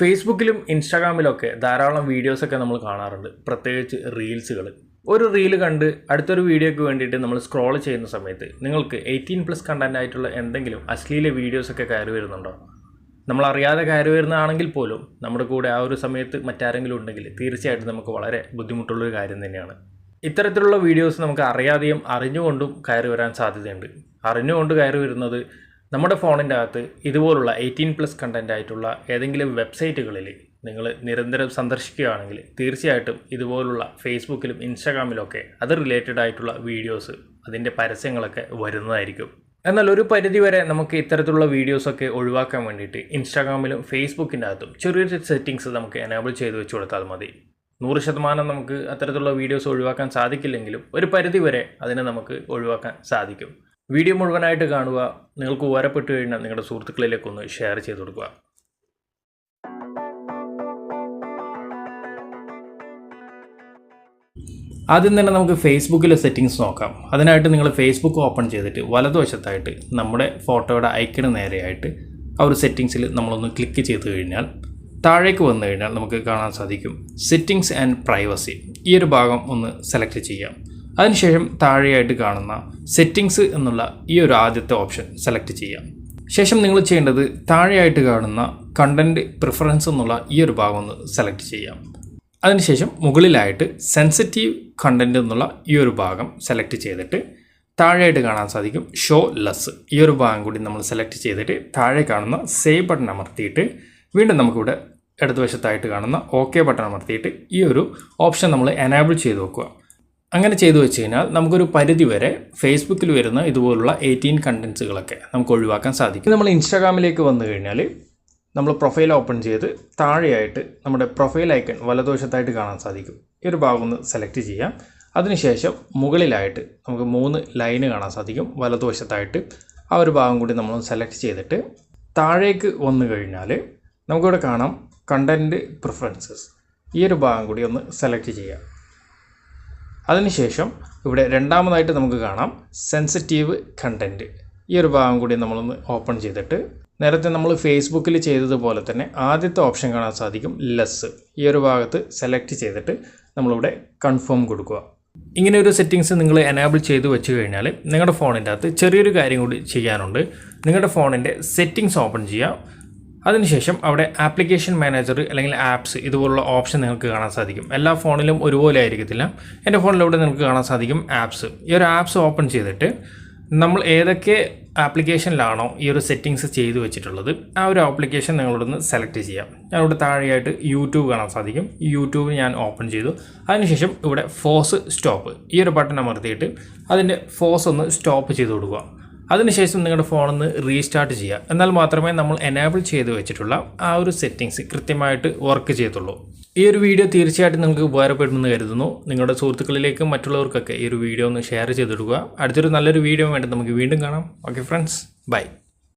ഫേസ്ബുക്കിലും ഇൻസ്റ്റാഗ്രാമിലൊക്കെ ധാരാളം വീഡിയോസൊക്കെ നമ്മൾ കാണാറുണ്ട്. പ്രത്യേകിച്ച് റീൽസുകൾ. ഒരു റീൽ കണ്ട് അടുത്തൊരു വീഡിയോയ്ക്ക് വേണ്ടിയിട്ട് നമ്മൾ സ്ക്രോൾ ചെയ്യുന്ന സമയത്ത് നിങ്ങൾക്ക് എയ്റ്റീൻ പ്ലസ് കണ്ടന്റ് ആയിട്ടുള്ള എന്തെങ്കിലും അശ്ലീല വീഡിയോസൊക്കെ കയറി വരുന്നുണ്ടോ? നമ്മൾ അറിയാതെ കയറി വരുന്നതാണെങ്കിൽ പോലും നമ്മുടെ കൂടെ ആ ഒരു സമയത്ത് മറ്റാരെങ്കിലും ഉണ്ടെങ്കിൽ തീർച്ചയായിട്ടും നമുക്ക് വളരെ ബുദ്ധിമുട്ടുള്ളൊരു കാര്യം തന്നെയാണ്. ഇത്തരത്തിലുള്ള വീഡിയോസ് നമുക്ക് അറിയാതെയും അറിഞ്ഞുകൊണ്ടും കയറി വരാൻ സാധ്യതയുണ്ട്. അറിഞ്ഞുകൊണ്ട് കയറി വരുന്നത് നമ്മുടെ ഫോണിന്റെ അകത്ത് ഇതുപോലുള്ള എയ്റ്റീൻ പ്ലസ് കണ്ടന്റ് ആയിട്ടുള്ള ഏതെങ്കിലും വെബ്സൈറ്റുകളിൽ നിങ്ങൾ നിരന്തരം സന്ദർശിക്കുകയാണെങ്കിൽ തീർച്ചയായിട്ടും ഇതുപോലുള്ള ഫേസ്ബുക്കിലും ഇൻസ്റ്റാഗ്രാമിലൊക്കെ അത് റിലേറ്റഡ് ആയിട്ടുള്ള വീഡിയോസ് അതിന്റെ പരസ്യങ്ങളൊക്കെ വരുന്നതായിരിക്കും. എന്നാൽ ഒരു പരിധിവരെ നമുക്ക് ഇത്തരത്തിലുള്ള വീഡിയോസൊക്കെ ഒഴിവാക്കാൻ വേണ്ടിയിട്ട് ഇൻസ്റ്റാഗ്രാമിലും ഫേസ്ബുക്കിന്റെ അകത്തും ചെറിയ സെറ്റിങ്സ് നമുക്ക് എനേബിൾ ചെയ്ത് വെച്ച് കൊടുത്താൽ മതി. നൂറ് ശതമാനം നമുക്ക് അത്തരത്തിലുള്ള വീഡിയോസ് ഒഴിവാക്കാൻ സാധിക്കില്ലെങ്കിലും ഒരു പരിധിവരെ അതിനെ നമുക്ക് ഒഴിവാക്കാൻ സാധിക്കും. വീഡിയോ മുഴുവനായിട്ട് കാണുക. നിങ്ങൾക്ക് ഉപകാരപ്പെട്ടു കഴിഞ്ഞാൽ നിങ്ങളുടെ സുഹൃത്തുക്കളിലേക്കൊന്ന് ഷെയർ ചെയ്ത് കൊടുക്കുക. ആദ്യം തന്നെ നമുക്ക് ഫേസ്ബുക്കിലെ സെറ്റിങ്സ് നോക്കാം. അതിനായിട്ട് നിങ്ങൾ ഫേസ്ബുക്ക് ഓപ്പൺ ചെയ്തിട്ട് വലതുവശത്തായിട്ട് നമ്മുടെ ഫോട്ടോയുടെ ഐക്കണ് നേരെയായിട്ട് ആ ഒരു സെറ്റിങ്സിൽ നമ്മളൊന്ന് ക്ലിക്ക് ചെയ്ത് കഴിഞ്ഞാൽ താഴേക്ക് വന്നു കഴിഞ്ഞാൽ നമുക്ക് കാണാൻ സാധിക്കും സെറ്റിങ്സ് ആൻഡ് പ്രൈവസി ഈ ഒരു ഭാഗം ഒന്ന് സെലക്ട് ചെയ്യാം. അതിനുശേഷം താഴെയായിട്ട് കാണുന്ന സെറ്റിങ്സ് എന്നുള്ള ഈ ഒരു ആദ്യത്തെ ഓപ്ഷൻ സെലക്ട് ചെയ്യാം. ശേഷം നിങ്ങൾ ചെയ്യേണ്ടത് താഴെയായിട്ട് കാണുന്ന കണ്ടന്റ് പ്രിഫറൻസ് എന്നുള്ള ഈ ഒരു ഭാഗം ഒന്ന് സെലക്ട് ചെയ്യാം. അതിനുശേഷം മുകളിലായിട്ട് സെൻസിറ്റീവ് കണ്ടന്റ് എന്നുള്ള ഈ ഒരു ഭാഗം സെലക്ട് ചെയ്തിട്ട് താഴെയായിട്ട് കാണാൻ സാധിക്കും ഷോ ലെസ് ഈ ഒരു ഭാഗം കൂടി നമ്മൾ സെലക്ട് ചെയ്തിട്ട് താഴെ കാണുന്ന സേവ് ബട്ടൺ അമർത്തിയിട്ട് വീണ്ടും നമുക്കിവിടെ ഇടതുവശത്തായിട്ട് കാണുന്ന ഓക്കെ ബട്ടൺ അമർത്തിയിട്ട് ഈ ഒരു ഓപ്ഷൻ നമ്മൾ എനാബിൾ ചെയ്ത് വെക്കുക. അങ്ങനെ ചെയ്തു വെച്ച് കഴിഞ്ഞാൽ നമുക്കൊരു പരിധി വരെ ഫേസ്ബുക്കിൽ വരുന്ന ഇതുപോലുള്ള എയ്റ്റീൻ കണ്ടൻസുകളൊക്കെ നമുക്ക് ഒഴിവാക്കാൻ സാധിക്കും. നമ്മൾ ഇൻസ്റ്റാഗ്രാമിലേക്ക് വന്നു കഴിഞ്ഞാൽ നമ്മൾ പ്രൊഫൈൽ ഓപ്പൺ ചെയ്ത് താഴെയായിട്ട് നമ്മുടെ പ്രൊഫൈൽ ഐക്കൺ വലതുവശത്തായിട്ട് കാണാൻ സാധിക്കും. ഈ ഒരു ഭാഗം ഒന്ന് സെലക്ട് ചെയ്യാം. അതിനുശേഷം മുകളിലായിട്ട് നമുക്ക് മൂന്ന് ലൈന് കാണാൻ സാധിക്കും. വലതുവശത്തായിട്ട് ആ ഒരു ഭാഗം കൂടി നമ്മൾ സെലക്ട് ചെയ്തിട്ട് താഴേക്ക് വന്നു കഴിഞ്ഞാൽ നമുക്കിവിടെ കാണാം കണ്ടന്റ് പ്രിഫറൻസസ് ഈ ഒരു ഭാഗം കൂടി ഒന്ന് സെലക്ട് ചെയ്യാം. അതിനുശേഷം ഇവിടെ രണ്ടാമതായിട്ട് നമുക്ക് കാണാം സെൻസിറ്റീവ് കണ്ടന്റ് ഈ ഒരു ഭാഗം കൂടി നമ്മളൊന്ന് ഓപ്പൺ ചെയ്തിട്ട് നേരത്തെ നമ്മൾ ഫേസ്ബുക്കിൽ ചെയ്തതുപോലെ തന്നെ ആദ്യത്തെ ഓപ്ഷൻ കാണാൻ സാധിക്കും ലെസ് ഈ ഒരു ഭാഗത്ത് സെലക്ട് ചെയ്തിട്ട് നമ്മളിവിടെ കൺഫേം കൊടുക്കുക. ഇങ്ങനെ ഒരു സെറ്റിങ്സ് നിങ്ങൾ എനാബിൾ ചെയ്ത് വെച്ച് കഴിഞ്ഞാൽ നിങ്ങളുടെ ഫോണിന്റെ അകത്ത് ചെറിയൊരു കാര്യം കൂടി ചെയ്യാനുണ്ട്. നിങ്ങളുടെ ഫോണിന്റെ സെറ്റിങ്സ് ഓപ്പൺ ചെയ്യുക. അതിനുശേഷം അവിടെ ആപ്ലിക്കേഷൻ മാനേജർ അല്ലെങ്കിൽ ആപ്സ് ഇതുപോലുള്ള ഓപ്ഷൻ നിങ്ങൾക്ക് കാണാൻ സാധിക്കും. എല്ലാ ഫോണിലും ഒരുപോലെ ആയിരിക്കത്തില്ല. എന്റെ ഫോണിലൂടെ നിങ്ങൾക്ക് കാണാൻ സാധിക്കും ആപ്സ് ഈ ഒരു ആപ്സ് ഓപ്പൺ ചെയ്തിട്ട് നമ്മൾ ഏതൊക്കെ ആപ്ലിക്കേഷനിലാണോ ഈ ഒരു സെറ്റിങ്സ് ചെയ്തു വെച്ചിട്ടുള്ളത് ആ ഒരു ആപ്ലിക്കേഷൻ നിങ്ങളോടൊന്ന് സെലക്ട് ചെയ്യാം. ഞാനിവിടെ താഴെയായിട്ട് യൂട്യൂബ് കാണാൻ സാധിക്കും. യൂട്യൂബ് ഞാൻ ഓപ്പൺ ചെയ്തു. അതിനുശേഷം ഇവിടെ ഫോസ് സ്റ്റോപ്പ്. ഈ ഒരു ബട്ടൺ അമർത്തിയിട്ട് അതിന്റെ ഫോസ് ഒന്ന് സ്റ്റോപ്പ് ചെയ്ത് കൊടുക്കുക. അതിനുശേഷം നിങ്ങളുടെ ഫോണിൽ റീസ്റ്റാർട്ട് ചെയ്യുക. എന്നാൽ മാത്രമേ നമ്മൾ എനേബിൾ ചെയ്ത് വെച്ചിട്ടുള്ള ആ ഒരു സെറ്റിങ്സ് കൃത്യമായിട്ട് വർക്ക് ചെയ്യത്തുള്ളൂ. ഈ ഒരു വീഡിയോ തീർച്ചയായിട്ടും നിങ്ങൾക്ക് ഉപകാരപ്പെടുമെന്ന് കരുതുന്നു. നിങ്ങളുടെ സുഹൃത്തുക്കളിലേക്കും മറ്റുള്ളവർക്കൊക്കെ ഈ ഒരു വീഡിയോ ഒന്ന് ഷെയർ ചെയ്തിടുക. അടുത്തൊരു നല്ലൊരു വീഡിയോ വേണ്ടി നമുക്ക് വീണ്ടും കാണാം. Okay friends bye